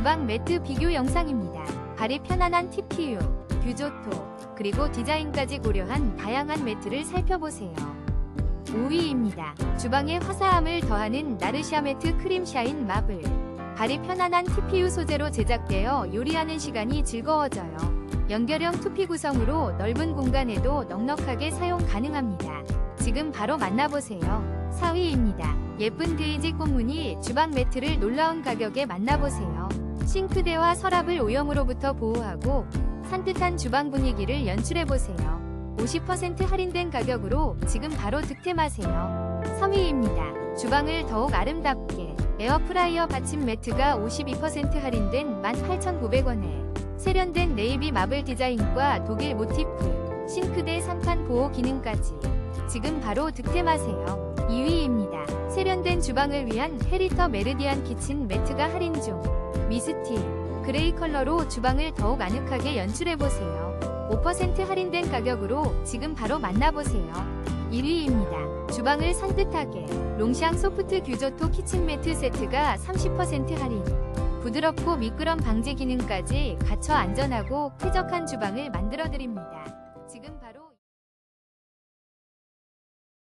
주방 매트 비교 영상입니다. 발이 편안한 TPU, 규조토, 그리고 디자인까지 고려한 다양한 매트를 살펴보세요. 5위입니다. 주방에 화사함을 더하는 나르샤 매트 크림 샤인 마블. 발이 편안한 TPU 소재로 제작되어 요리하는 시간이 즐거워져요. 연결형 투피 구성으로 넓은 공간에도 넉넉하게 사용 가능합니다. 지금 바로 만나보세요. 4위입니다. 예쁜 데이지 꽃무늬 주방 매트를 놀라운 가격에 만나보세요. 싱크대와 서랍을 오염으로부터 보호하고 산뜻한 주방 분위기를 연출해보세요. 50% 할인된 가격으로 지금 바로 득템하세요. 3위입니다. 주방을 더욱 아름답게 에어프라이어 받침 매트가 52% 할인된 18,900원에 세련된 네이비 마블 디자인과 독일 모티프, 싱크대 3칸 보호 기능까지 지금 바로 득템하세요. 2위입니다. 세련된 주방을 위한 헤리터 메르디안 키친 매트가 할인 중 미스티, 그레이 컬러로 주방을 더욱 아늑하게 연출해보세요. 5% 할인된 가격으로 지금 바로 만나보세요. 1위입니다. 주방을 산뜻하게 롱샹 소프트 규조토 키친 매트 세트가 30% 할인. 부드럽고 미끄럼 방지 기능까지 갖춰 안전하고 쾌적한 주방을 만들어드립니다. 지금 바로